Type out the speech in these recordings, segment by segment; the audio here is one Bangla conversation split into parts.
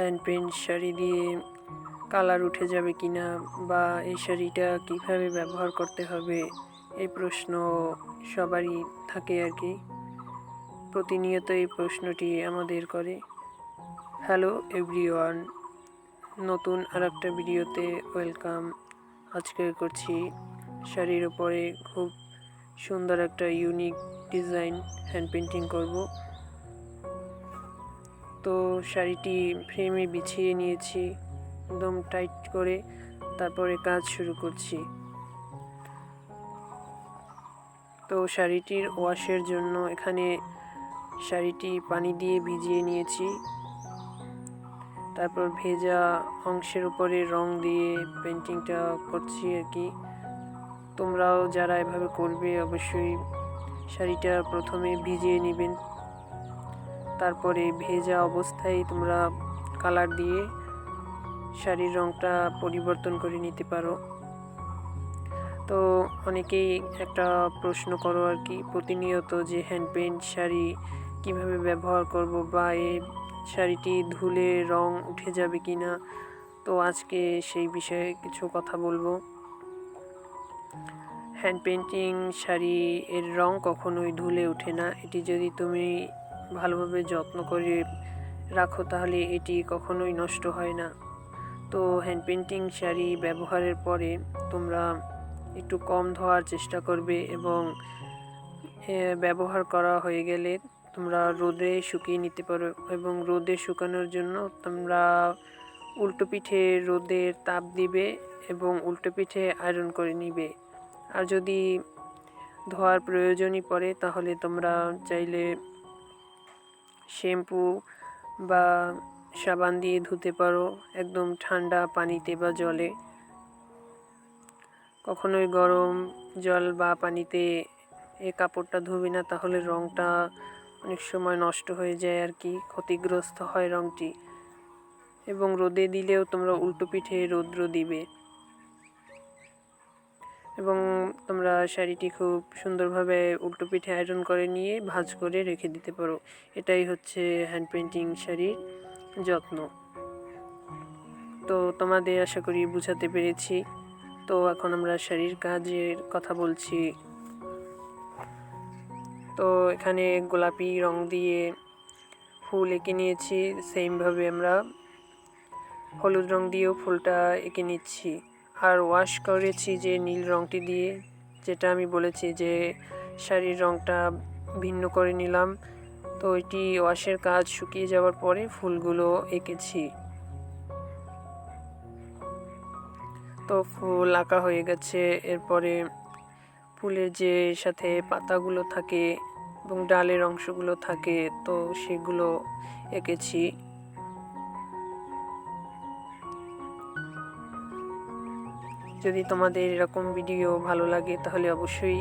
হ্যান্ড পেন্ট শাড়ি দিয়ে কালার উঠে যাবে কি না বা এই শাড়িটা কীভাবে ব্যবহার করতে হবে, এই প্রশ্ন সবারই থাকে আর কি। প্রতিনিয়ত এই প্রশ্নটি আমাদের করে। হ্যালো এভরিওয়ান নতুন আর একটা ভিডিওতে ওয়েলকাম আজকে করছি শাড়ির উপরে খুব সুন্দর একটা ইউনিক ডিজাইন হ্যান্ড পেন্টিং করব। তো শাড়িটি ফ্রেমে বিছিয়ে নিয়েছি, একদম টাইট করে তারপরে কাজ শুরু করছি। তো শাড়িটির ওয়াশের জন্য এখানে শাড়িটি পানি দিয়ে ভিজিয়ে নিয়েছি। তারপর ভেজা অংশের উপরে রং দিয়ে পেন্টিংটা করছি আর কি। তোমরাও যারা এভাবে করবে অবশ্যই শাড়িটা প্রথমে ভিজিয়ে নেবেন। তারপরে ভেজা অবস্থায় তোমরা কালার দিয়ে শাড়ির রংটা পরিবর্তন করে নিতে পারো। তো অনেকেই একটা প্রশ্ন করো আর কি, প্রতিনিয়ত যে হ্যান্ড পেন্ট শাড়ি কীভাবে ব্যবহার করব বা এই শাড়িটি ধুলে রং উঠে যাবে কি না তো আজকে সেই বিষয়ে কিছু কথা বলব। হ্যান্ড পেন্টিং শাড়ি এর রং কখনোই ধুলে ওঠে না। এটি যদি তুমি ভালোভাবে যত্ন করে রাখো, তাহলে এটি কখনোই নষ্ট হয় না। তো হ্যান্ড পেন্টিং শাড়ি ব্যবহারের পরে তোমরা একটু কম ধোয়ার চেষ্টা করবে এবং ব্যবহার করা হয়ে গেলে তোমরা রোদে শুকিয়ে নিতে পারো এবং রোদে শুকানোর জন্য তোমরা উল্টো পিঠে রোদের তাপ দিবে এবং উল্টো পিঠে আয়রন করে নিবে। আর যদি ধোয়ার প্রয়োজনই পড়ে, তাহলে তোমরা চাইলে শ্যাম্পু বা সাবান দিয়ে ধুতে পারো, একদম ঠান্ডা পানিতে বা জলে। কখনোই গরম জল বা পানিতে এ কাপড়টা ধুবি না, তাহলে রঙটা অনেক সময় নষ্ট হয়ে যায় আর কি, ক্ষতিগ্রস্ত হয় রঙটি এবং রোদে দিলেও তোমরা উল্টো পিঠে রৌদ্র দিবে। এবং তোমরা শাড়িটি খুব সুন্দরভাবে উল্টো পিঠে আয়রন করে নিয়ে ভাঁজ করে রেখে দিতে পারো। এটাই হচ্ছে হ্যান্ড পেন্টিং শাড়ির যত্ন। তো তোমাদের আশা করি বুঝাতে পেরেছি। তো এখন আমরা শাড়ির কাজের কথা বলছি। তো এখানে গোলাপি রং দিয়ে ফুল এঁকে নিয়েছি। সেমভাবে আমরা হলুদ রং দিয়েও ফুলটা এঁকে নিচ্ছি। আর ওয়াশ করেছি যে নীল রংটি দিয়ে, যেটা আমি বলেছি যে শাড়ির রংটা ভিন্ন করে নিলাম। তো এটি ওয়াশের কাজ শুকিয়ে যাওয়ার পরে ফুলগুলো এঁকেছি। তো ফুল আঁকা হয়ে গেছে। এরপরে ফুলের যে সাথে পাতাগুলো থাকে এবং ডালের অংশগুলো থাকে, তো সেগুলো এঁকেছি। যদি তোমাদের এরকম ভিডিও ভালো লাগে, তাহলে অবশ্যই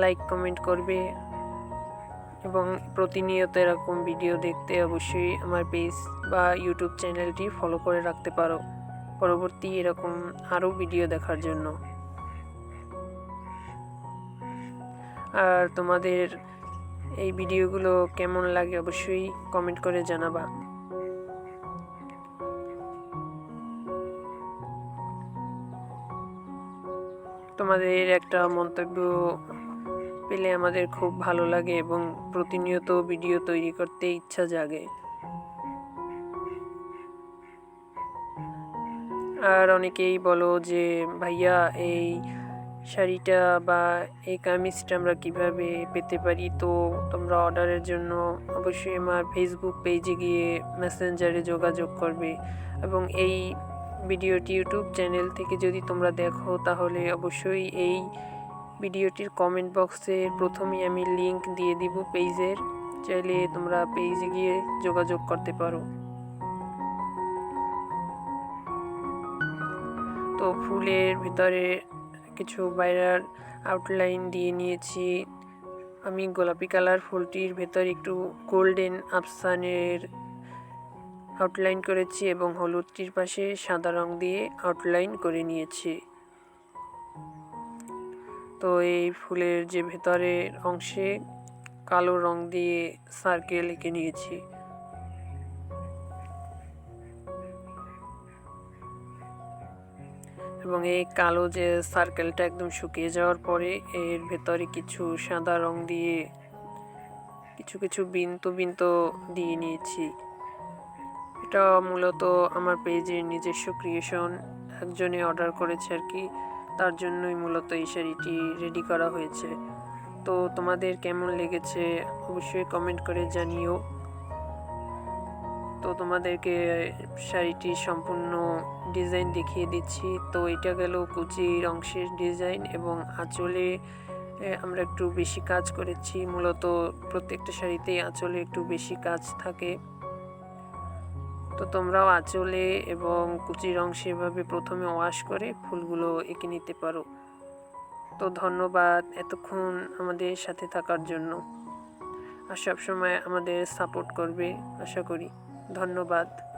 লাইক কমেন্ট করবে। এবং প্রতিনিয়ত এরকম ভিডিও দেখতে অবশ্যই আমার পেজ বা ইউটিউব চ্যানেলটি ফলো করে রাখতে পারো। পরবর্তী এরকম আরও ভিডিও দেখার জন্য। আর তোমাদের এই ভিডিওগুলো কেমন লাগে অবশ্যই কমেন্ট করে জানাবা। তোমাদের একটা মন্তব্য পেলে আমাদের খুব ভালো লাগে এবং প্রতিনিয়ত ভিডিও তৈরি করতে ইচ্ছা জাগে। আর অনেকেই বলো যে, ভাইয়া, এই শাড়িটা বা এই কামিজটা আমরা কীভাবে পেতে পারি? তো তোমরা অর্ডারের জন্য অবশ্যই আমার ফেসবুক পেজে গিয়ে মেসেঞ্জারে যোগাযোগ করবে এবং এই ভিডিওটি ইউটিউব চ্যানেল থেকে যদি তোমরা দেখো, তাহলে অবশ্যই এই ভিডিওটির কমেন্ট বক্সে প্রথমেই আমি লিংক দিয়ে দিব পেজের। চাইলে তোমরা পেজে গিয়ে যোগাযোগ করতে পারো। তো ফুলের ভিতরে কিছু বাইরার আউটলাইন দিয়ে নিয়েছি। আমি গোলাপি কালার ফুলটির ভেতর একটু গোল্ডেন আফসানের আউটলাইন করেছি এবং হলুদটির পাশে সাদা রং দিয়ে আউটলাইন করে নিয়েছি। তো এই ফুলের যে ভেতরের অংশে কালো রং দিয়ে সার্কেল এঁকে নিয়েছি। এবং এই কালো যে সার্কেলটা একদম শুকিয়ে যাওয়ার পরে এর ভেতরে কিছু সাদা রং দিয়ে কিছু কিছু বিন্তু বিন্তু দিয়ে নিয়েছি। এটা মূলত আমার পেজের নিজস্ব ক্রিয়েশন একজনে অর্ডার করেছে আর কি, তার জন্যই মূলত এই শাড়িটি রেডি করা হয়েছে। তো তোমাদের কেমন লেগেছে অবশ্যই কমেন্ট করে জানিও। তো তোমাদেরকে শাড়িটির সম্পূর্ণ ডিজাইন দেখিয়ে দিচ্ছি। তো এটা গেল কুচির অংশের ডিজাইন এবং আঁচলে আমরা একটু বেশি কাজ করেছি। মূলত প্রত্যেকটা শাড়িতেই আঁচলে একটু বেশি কাজ থাকে। তো তোমরাও আঁচলে এবং কুচির অংশে এভাবে প্রথমে ওয়াশ করে ফুলগুলো এঁকে নিতে পারো। তো ধন্যবাদ এতক্ষণ আমাদের সাথে থাকার জন্য। আর সবসময় আমাদের সাপোর্ট করবে, আশা করি। ধন্যবাদ।